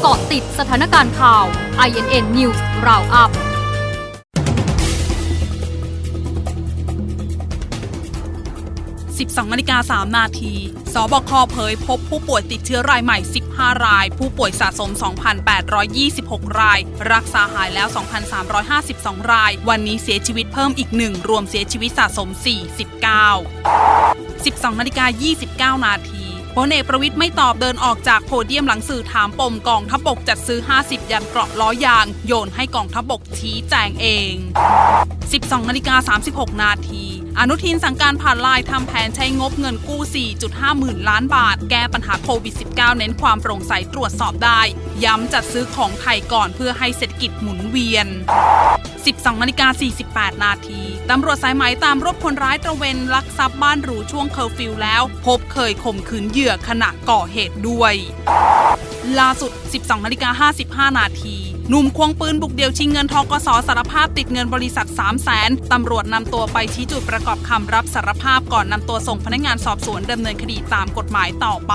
เกาะติดสถานการณ์ข่าว INN News Roundup 12นาฬิกา3นาที สบคเผยพบผู้ป่วยติดเชื้อรายใหม่ 15 ราย ผู้ป่วยสะสม 2,826 ราย รักษาหายแล้ว 2,352 ราย วันนี้เสียชีวิตเพิ่มอีกหนึ่ง รวมเสียชีวิตสะสม 49 12นาฬิกา29 นาที พลเอกประวิทย์ไม่ตอบเดินออกจากโพเดียมหลังสื่อถามปมกองทัพบกจัดซื้อ 50 ยันเกราะล้อยาง โยนให้กองทัพบกชี้แจงเอง 12นาฬิกา36 นาทีอนุทินสั่งการผ่านไลน์ทำแผนใช้งบเงินกู้ 4.5 หมื่นล้านบาท แก้ปัญหาโควิด -19 เน้นความโปร่งใสตรวจสอบได้ ย้ำจัดซื้อของไทยก่อนเพื่อให้เศรษฐกิจหมุนเวียน 12นาฬิกา48 นาทีตำรวจสายไหมตามรวบคนร้ายตระเวนลักทรัพย์บ้านหรูช่วงเคอร์ฟิวแล้ว พบเคยข่มขืนเหยื่อขณะก่อเหตุด้วย ล่าสุด 12นาฬิกา55 นาทีหนุ่มควงปืนบุกเดี่ยวชิงเงินทกสสารภาพติดเงินบริษัท 3 0 0แสนตำรวจนำตัวไปชี้จุดประกอบคำรับสารภาพก่อนนำตัวส่งพนักงานสอบสวนดำเนินคดีตามกฎหมายต่อไป